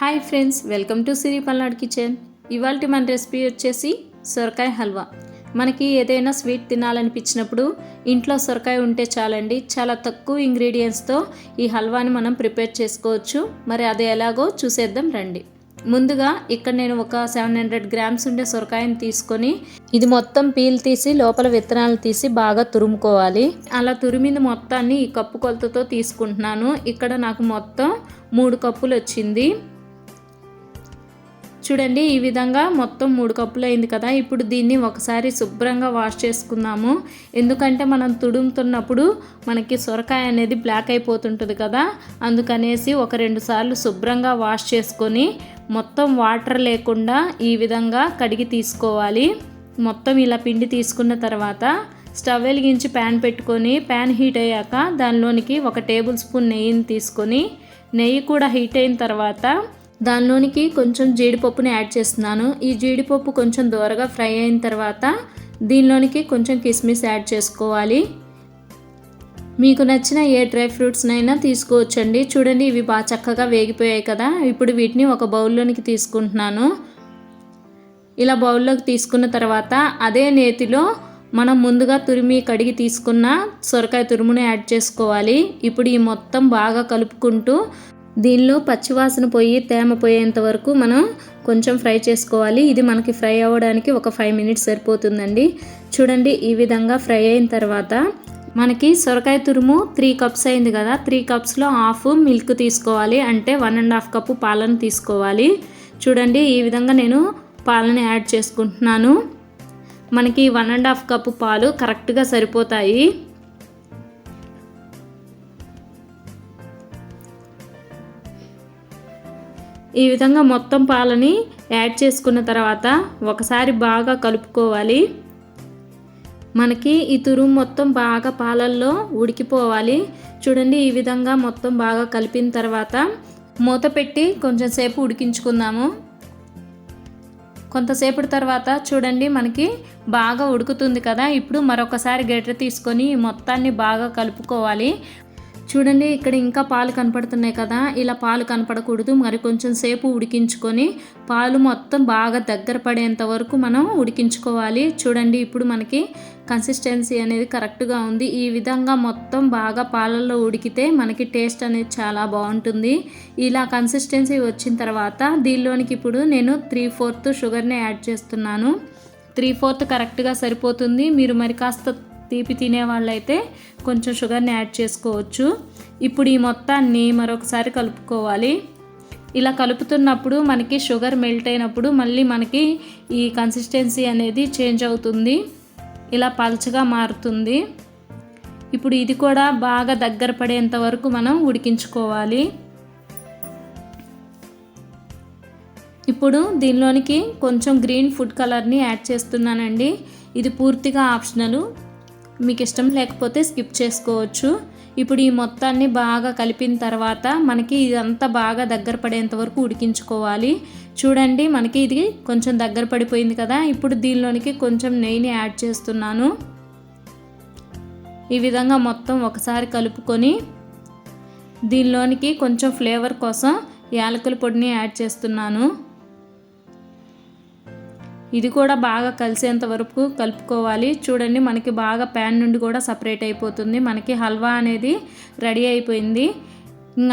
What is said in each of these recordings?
Hi friends welcome to Siri Palnadu kitchen. ఇవాళ మన recipe వచ్చేసి సొరకాయ హల్వా. మనకి ఏదైనా స్వీట్ తినాలనిపించినప్పుడు ఇంట్లో సొరకాయ ఉంటే చాలండి. చాలా తక్కువ ఇంగ్రీడియంట్స్తో ఈ హల్వాని మనం ప్రిపేర్ చేసుకోవచ్చు. మరి అది ఎలాగో చూసేద్దాం రండి. ముందుగా ఇక్కడ నేను ఒక సెవెన్ హండ్రెడ్ గ్రామ్స్ ఉండే సొరకాయని తీసుకొని ఇది మొత్తం పీల్ తీసి లోపల విత్తనాలు తీసి బాగా తురుముకోవాలి. అలా తురిమింది మొత్తాన్ని ఈ కప్పు కొలతతో తీసుకుంటున్నాను. ఇక్కడ నాకు మొత్తం మూడు కప్పులు వచ్చింది. చూడండి ఈ విధంగా మొత్తం మూడు కప్పులు అయింది కదా. ఇప్పుడు దీన్ని ఒకసారి శుభ్రంగా వాష్ చేసుకుందాము. ఎందుకంటే మనం తుడుముతున్నప్పుడు మనకి సొరకాయ అనేది బ్లాక్ అయిపోతుంటుంది కదా. అందుకనేసి ఒక రెండు సార్లు శుభ్రంగా వాష్ చేసుకొని మొత్తం వాటర్ లేకుండా ఈ విధంగా కడిగి తీసుకోవాలి. మొత్తం ఇలా పిండి తీసుకున్న తర్వాత స్టవ్ వెలిగించి ప్యాన్ పెట్టుకొని ప్యాన్ హీట్ అయ్యాక దానిలోనికి ఒక టేబుల్ స్పూన్ నెయ్యిని తీసుకొని నెయ్యి కూడా హీట్ అయిన తర్వాత దానిలోనికి కొంచెం జీడిపప్పుని యాడ్ చేస్తున్నాను. ఈ జీడిపప్పు కొంచెం దూరగా ఫ్రై అయిన తర్వాత దీనిలోనికి కొంచెం కిస్మిస్ యాడ్ చేసుకోవాలి. మీకు నచ్చిన ఏ డ్రై ఫ్రూట్స్నైనా తీసుకోవచ్చండి. చూడండి ఇవి బాగా చక్కగా వేగిపోయాయి కదా. ఇప్పుడు వీటిని ఒక బౌల్లోనికి తీసుకుంటున్నాను. ఇలా బౌల్లోకి తీసుకున్న తర్వాత అదే నేతిలో మనం ముందుగా తురిమి కడిగి తీసుకున్న సొరకాయ తురుముని యాడ్ చేసుకోవాలి. ఇప్పుడు ఈ మొత్తం బాగా కలుపుకుంటూ దీనిలో పచ్చివాసన పోయి తేమ పోయేంత వరకు మనం కొంచెం ఫ్రై చేసుకోవాలి. ఇది మనకి ఫ్రై అవ్వడానికి ఒక ఫైవ్ మినిట్స్ సరిపోతుందండి. చూడండి ఈ విధంగా ఫ్రై అయిన తర్వాత మనకి సొరకాయ తురుము త్రీ కప్స్ అయింది కదా త్రీ కప్స్లో హాఫ్ మిల్క్ తీసుకోవాలి. అంటే వన్ అండ్ హాఫ్ కప్పు పాలను తీసుకోవాలి. చూడండి ఈ విధంగా నేను పాలను యాడ్ చేసుకుంటున్నాను. మనకి వన్ అండ్ హాఫ్ కప్పు పాలు కరెక్ట్గా సరిపోతాయి. ఈ విధంగా మొత్తం పాలని యాడ్ చేసుకున్న తర్వాత ఒకసారి బాగా కలుపుకోవాలి. మనకి ఈ తురుము మొత్తం బాగా పాలల్లో ఉడికిపోవాలి. చూడండి ఈ విధంగా మొత్తం బాగా కలిపిన తర్వాత మూత పెట్టి కొంచెం సేపు ఉడికించుకుందాము. కొంతసేపటి తర్వాత చూడండి మనకి బాగా ఉడుకుతుంది కదా. ఇప్పుడు మరొకసారి గెటర్ తీసుకొని మొత్తాన్ని బాగా కలుపుకోవాలి. చూడండి ఇక్కడ ఇంకా పాలు కనపడుతున్నాయి కదా. ఇలా పాలు కనపడకూడదు. మరి కొంచెం సేపు ఉడికించుకొని పాలు మొత్తం బాగా దగ్గర పడేంత వరకు మనం ఉడికించుకోవాలి. చూడండి ఇప్పుడు మనకి కన్సిస్టెన్సీ అనేది కరెక్ట్గా ఉంది. ఈ విధంగా మొత్తం బాగా పాలల్లో ఉడికితే మనకి టేస్ట్ అనేది చాలా బాగుంటుంది. ఇలా కన్సిస్టెన్సీ వచ్చిన తర్వాత దీనిలోనికి ఇప్పుడు నేను త్రీ ఫోర్త్ షుగర్ని యాడ్ చేస్తున్నాను. త్రీ ఫోర్త్ కరెక్ట్గా సరిపోతుంది. మీరు మరి కాస్త తీపి తినే వాళ్ళైతే కొంచెం షుగర్ని యాడ్ చేసుకోవచ్చు. ఇప్పుడు ఈ మొత్తాన్ని మరొకసారి కలుపుకోవాలి. ఇలా కలుపుతున్నప్పుడు మనకి షుగర్ మెల్ట్ అయినప్పుడు మళ్ళీ మనకి ఈ కన్సిస్టెన్సీ అనేది చేంజ్ అవుతుంది. ఇలా పల్చగా మారుతుంది. ఇప్పుడు ఇది కూడా బాగా దగ్గర పడేంత వరకు మనం ఉడికించుకోవాలి. ఇప్పుడు దీనిలోనికి కొంచెం గ్రీన్ ఫుడ్ కలర్ని యాడ్ చేస్తున్నానండి. ఇది పూర్తిగా ఆప్షనల్. మీకు ఇష్టం లేకపోతే స్కిప్ చేసుకోవచ్చు. ఇప్పుడు ఈ మొత్తాన్ని బాగా కలిపిన తర్వాత మనకి ఇదంతా బాగా దగ్గర పడేంత వరకు ఉడికించుకోవాలి. చూడండి మనకి ఇది కొంచెం దగ్గర పడిపోయింది కదా. ఇప్పుడు దీనిలోనికి కొంచెం నెయ్యిని యాడ్ చేస్తున్నాను. ఈ విధంగా మొత్తం ఒకసారి కలుపుకొని దీనిలోనికి కొంచెం ఫ్లేవర్ కోసం యాలకుల పొడిని యాడ్ చేస్తున్నాను. ఇది కూడా బాగా కలిసేంత వరకు కలుపుకోవాలి. చూడండి మనకి బాగా ప్యాన్ నుండి కూడా సపరేట్ అయిపోతుంది. మనకి హల్వా అనేది రెడీ అయిపోయింది.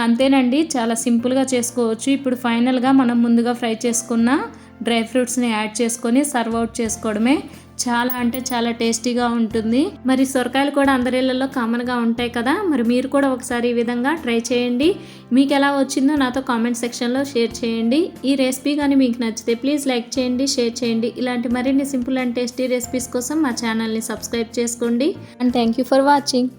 అంతేనండి చాలా సింపుల్గా చేసుకోవచ్చు. ఇప్పుడు ఫైనల్గా మనం ముందుగా ఫ్రై చేసుకున్న డ్రై ఫ్రూట్స్ని యాడ్ చేసుకొని సర్వ్ అవుట్ చేసుకోవడమే. చాలా అంటే చాలా టేస్టీగా ఉంటుంది. మరి సొరకాయలు కూడా అందరిళ్ళలో కామన్గా ఉంటాయి కదా. మరి మీరు కూడా ఒకసారి ఈ విధంగా ట్రై చేయండి. మీకు ఎలా వచ్చిందో నాతో కామెంట్ సెక్షన్లో షేర్ చేయండి. ఈ రెసిపీ కానీ మీకు నచ్చితే ప్లీజ్ లైక్ చేయండి షేర్ చేయండి. ఇలాంటి మరిన్ని సింపుల్ అండ్ టేస్టీ రెసిపీస్ కోసం మా ఛానల్ని సబ్స్క్రైబ్ చేసుకోండి. And thank you for watching